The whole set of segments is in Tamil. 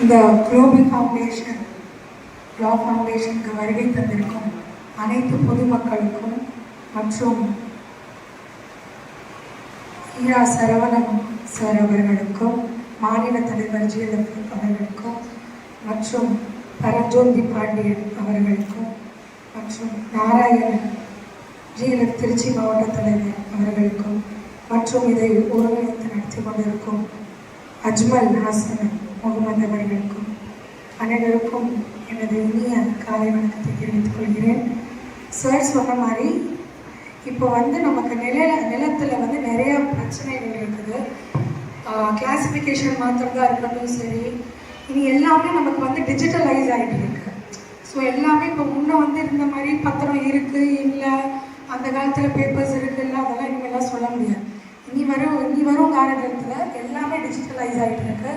இந்த குளோபல் ஃபவுண்டேஷன் லா ஃபவுண்டேஷனுக்கு வருகை தந்திருக்கும் அனைத்து பொதுமக்களுக்கும் மற்றும் ஈரா சரவணன் சார் அவர்களுக்கும் மாநில தலைவர் ஜெயலலிதா அவர்களுக்கும் மற்றும் பரஞ்சோதி பாண்டியன் அவர்களுக்கும் மற்றும் நாராயணன் ஜெயலலிதா திருச்சி மாவட்ட தலைவர் அவர்களுக்கும் மற்றும் இதை ஒருங்கிணைத்து நடத்தி கொண்டிருக்கும் அஜ்மல் ஹாசன் முகமது அனைவருக்கும் எனது இனிய காலை வணக்கத்தை தெரிவித்துக் கொள்கிறேன். சார் சொன்ன மாதிரி இப்போ வந்து நமக்கு நில நிலத்தில் வந்து நிறைய பிரச்சனைகள் இருக்குது. கிளாசிஃபிகேஷன் மாத்திரம்தான் இருக்கட்டும் சரி. இனி எல்லாமே நமக்கு வந்து டிஜிட்டலைஸ் ஆகிட்டு இருக்கு ஸோ எல்லாமே இப்போ முன்னே வந்து இருந்த மாதிரி பத்திரம் இருக்குது இல்லை அந்த காலத்தில் பேப்பர்ஸ் இருக்குல்ல அதெல்லாம் இனிமேலாம் சொல்ல முடியாது. இனி வரும் இனி வரும் காலகட்டத்தில் எல்லாமே டிஜிட்டலைஸ் ஆகிட்டு இருக்குது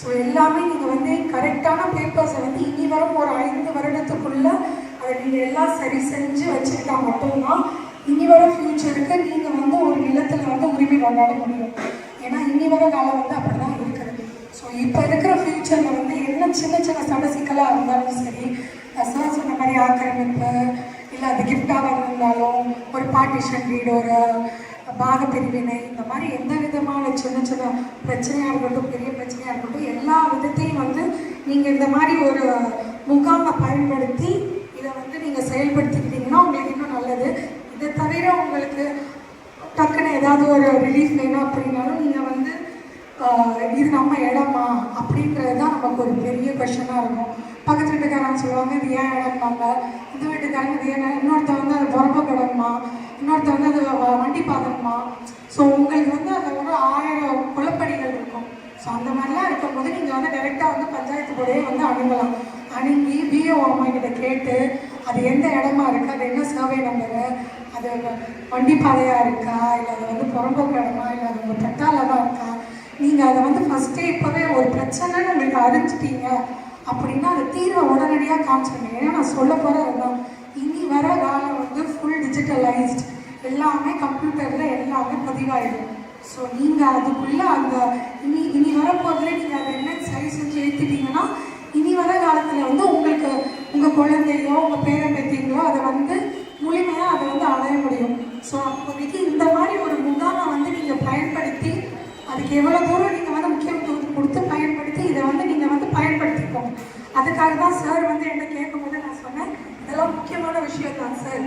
ஸோ எல்லாமே நீங்கள் வந்து கரெக்டான பேப்பர்ஸை வந்து இனி வரும் ஒரு ஐந்து வருடத்துக்குள்ளே அதை நீங்கள் எல்லாம் சரி செஞ்சு வச்சுக்கிட்டா மட்டும்தான் இனி வர ஃப்யூச்சருக்கு நீங்கள் வந்து ஒரு நிலத்தில் வந்து உரிமை கொண்டாட முடியும். ஏன்னா இனி வர காலம் வந்து அப்படி தான் இருக்கிறது. ஸோ இப்போ இருக்கிற ஃப்யூச்சரில் வந்து என்ன சின்ன சின்ன சட சிக்கலாக இருந்தாலும் சரி சார் சொன்ன மாதிரி ஆக்கிரமிப்பு இல்லை அது கிஃப்டாக வந்திருந்தாலும் ஒரு பார்ட்டிஷன் வீடு ஒரு பாக பிரிவினை இந்த மாதிரி எந்த விதமான சின்ன சின்ன பிரச்சனையாக இருக்கட்டும் பெரிய பிரச்சனையாக இருக்கட்டும் எல்லா விதத்தையும் வந்து நீங்கள் இந்த மாதிரி ஒரு முகாமை பயன்படுத்தி இதை வந்து நீங்கள் செயல்படுத்திக்கிட்டீங்கன்னா உங்களுக்கு இன்னும் நல்லது. இதை தவிர உங்களுக்கு டக்குன்னு ஏதாவது ஒரு ரிலீஃப் வேணும் அப்படின்னாலும் நீங்கள் இது நம்ம இடமா? அப்படின்றது தான் நமக்கு ஒரு பெரிய கொஷனாக இருக்கும். பக்கத்து வீட்டுக்காரங்க சொல்லுவாங்க இது ஏன் இடம்பாங்க இந்த வீட்டுக்காரங்க இது ஏன் இன்னொருத்த வந்து அது புறம்ப கடன்மா? இன்னொருத்த வந்து அது வண்டி பாதணுமா ஸோ உங்களுக்கு வந்து அதில் ஒரு ஆயிரம் குழப்படிகள் இருக்கும். ஸோ அந்த மாதிரிலாம் இருக்கும்போது நீங்கள் வந்து டைரெக்டாக வந்து பஞ்சாயத்து கூடயே வந்து அணுகலாம். அணுகி பிஓ அம்மா கிட்ட கேட்டு அது எந்த இடமா இருக்குது அது என்ன சர்வே நம்பரு அது வண்டி பாதையாக இருக்கா? இல்லை அது வந்து புறம்போக்கு இடமா? இல்லை அது உங்கள் பட்டால தான் இருக்கா? நீங்கள் அதை வந்து ஃபஸ்ட்டே இப்போவே ஒரு பிரச்சனைன்னு உங்களுக்கு அறிஞ்சிட்டீங்க அப்படின்னா அதை தீர்வை உடனடியாக காமிச்சிருங்க. ஏன்னா நான் சொல்ல போகிற அதுதான் இனி வர காலம் வந்து ஃபுல் டிஜிட்டலைஸ்ட் எல்லாமே கம்ப்யூட்டரில் எல்லாமே பதிவாயிடும். ஸோ நீங்கள் அதுக்குள்ளே அந்த இனி இனி வரப்போதில் நீங்கள் அதை என்ன சரி செஞ்சு ஏற்றிட்டீங்கன்னா இனி வர காலத்தில் வந்து உங்களுக்கு உங்கள் குழந்தையோ உங்கள் பேரம்பேத்திங்களோ அதை வந்து முழுமையாக அதை வந்து அடைய முடியும். ஸோ அப்போதைக்கு இந்த மாதிரி ஒரு முகாமை வந்து நீங்கள் பயன்படுத்தி அதுக்கு எவ்வளோ தூரம் நீங்கள் வந்து முக்கியத்துவம் கொடுத்து பயன்படுத்தி இதை வந்து நீங்கள் வந்து பயன்படுத்திக்கோங்க. அதுக்காக தான் சார் வந்து என்ன கேட்கும்போது நான் சொன்னேன் இதெல்லாம் முக்கியமான விஷயம் தான் சார்